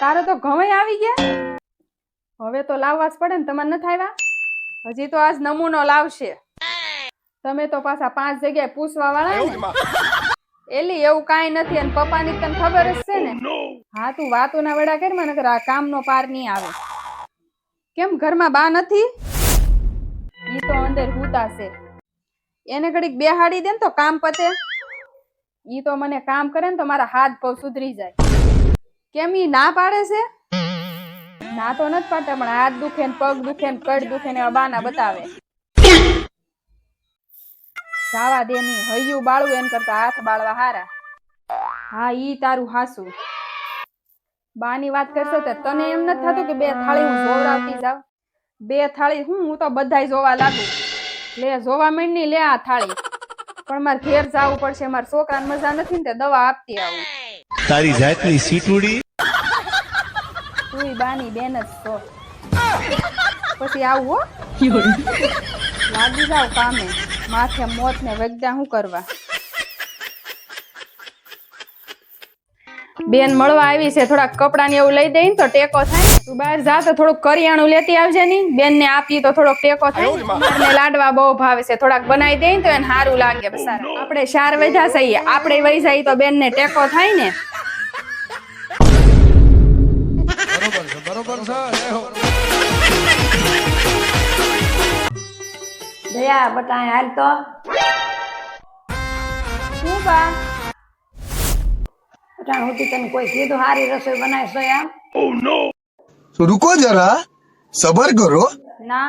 તારે તો ઘઉં આવી ગયા. હવે તો લાવવા જ પડે ને તમારે નથી આવ્યા? હજી તો આજ નમૂનો લાવશે. તમે તો પાછા પાંચ જગ્યાએ પૂછવા વાળા એલી એવું કાંઈ નથી અને પપ્પાની તને ખબર જ છે ને? હા તું વાતો ના વડા કર મને આ કામનો પાર નહીં આવે. કેમ ઘરમાં બા નથી? ઈ તો અંદર હુતા છે. એને ઘડીક બેહાડી દે ને તો કામ પતે. ઈ તો મને કામ કરે ને તો મારા હાથ પગ સુધરી જાય. કેમ ઈ ના પાડે છે? ના તો નથી પાડતા, પણ હાથ દુખે ને પગ દુખે ને કડ દુખે ને બાના બતાવે. જાવા દે ની હૈયું બાળવું એમ કરતા હાથ બાળવા હારા. હા, ઈ તારું હાસું. બાની વાત કરશો તો તને એમ નથી થતું કે બે થાળી હું જોવડાવતી જાવ બે થાળી હું? હું તો બધાય જોવા લાગુ. લે, જોવા માંડની લે આ થાળી. પણ મારે ઘેર જવું પડશે, મારા છોકરાને મજા નથી ને તે દવા આપતી આવું. તારી જાતની સીટુડી તુંય બાની બેન જ છો. પછી આવું હો. લાગી જાવ કામે. માથે મોત ને વગદા શું કરવા? બેન મળવા આવી છે થોડાક કપડા ને એવું લઈ દઈ તો ટેકો થાય તું બહાર જા તો થોડુંક કરિયાણું લેતી આવજે ની. બેન ને આપી તો થોડોક ટેકો થાય લાડવા બહુ ભાવે છે. થોડાક બનાવી દઈ ને તો એને સારું લાગે. બસારા આપણે શાર વધ્યા સહી આપણે વહી જાય તો બેન ને ટેકો થાય ને. બરોબર છે દયા બટા હાલ તો શું બા બટા હું તને કોઈ કીધું સારી રસોઈ બનાવીશ એમ ઓ નો તો રૂકો જરા સબર કરો ના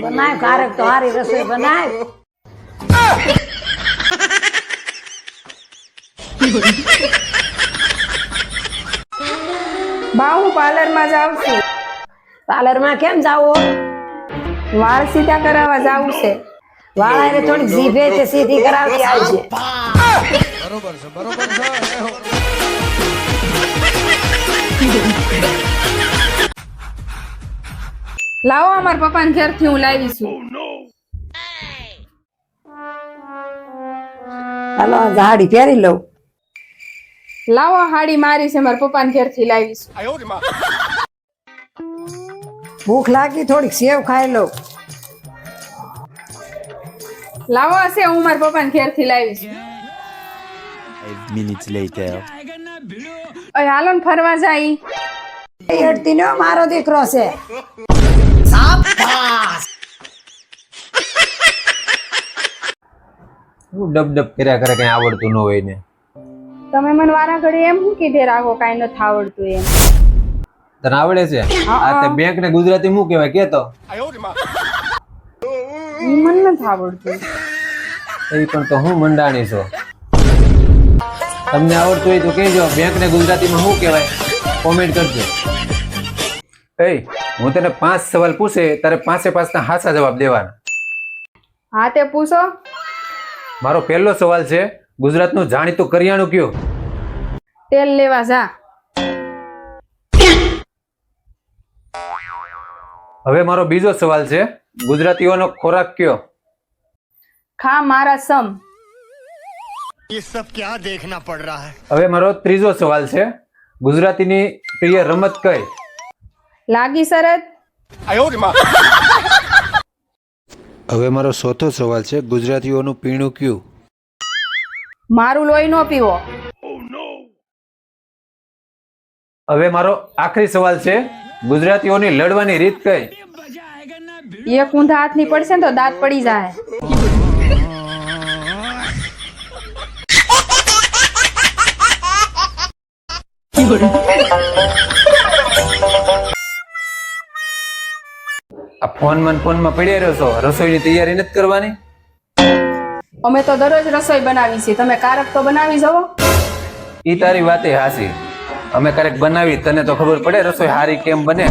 બનાય કારક તો હારી રસોઈ બનાય Thank બા હું પાર્લર જાઉં છું. પાર્લરમાં કેમ જાવો વાળ સીધા કરાવવા જાવું છે. વાળાને થોડી જીભે તે સીધી કરાવી આવજે લાવો અમાર પપ્પાને ઘેરથી હું લાવી છું. હાલો ઝાડી પહેરી લઉં. લાવો હાડી મારી છે મારા પપ્પાને ઘેરથી લાવીશ. ભૂખ લાગી થોડીક સેવ ખાઈ લો લાવો છે હું મારા પપ્પાને ઘેરથી લાવીશ. Minutes later. ઓય હાલો ને ફરવા જાય. એ અડતી નો મારો દીકરો છે. હું ડબ ડબ કર્યા કરે કઈ આવડતું ન હોય ને તમે મને વારા ઘડી એમ શું કીધે રાખો કાંઈ નથી આવડતું એમ. તને આવડે છે? આ તે બેંક ને ગુજરાતી શું કહેવાય? કે તો? મને નથી આવડતું. એ પણ તો હું મંડાણી છો. તમને આવડતું હોય તો કહેજો બેંક ને ગુજરાતીમાં શું કહેવાય? કોમેન્ટ કરજો. એ હું તને પાંચ સવાલ પૂછે તારે પાંચે પાંચના હાસા જવાબ દેવાના. હા તે પૂછો. મારો પહેલો સવાલ છે ગુજરાતનું જાણીતું કરિયાણું કયું તેલ લેવા જા હવે મારો બીજો સવાલ છે ગુજરાતીઓનો ખોરાક કયો ખા મારા સમ ये सब क्या देखना पड़ रहा है હવે મારો ત્રીજો સવાલ છે ગુજરાતીની પ્રિય રમત કઈ લાગી શરત હવે મારો ચોથો સવાલ છે ગુજરાતીઓનું પીણું કયું મારું લોહી નો પીવો. હવે મારો આખરી સવાલ છે. ગુજરાતીઓની લડવાની રીત કઈ? એક ઊંધા હાથની પડશે ને તો દાંત પડી જાય. આ ફોનમાં ફોનમાં પડ્યા રહ્યો છો? રસોઈની તૈયારી નથી કરવાની? અમે તો દરરોજ રસોઈ બનાવી છીએ. તમે કારક તો બનાવી જવો ઈ તારી વાતે હાસી અમે ક્યારેક બનાવી તને તો ખબર પડે રસોઈ હારી કેમ બને.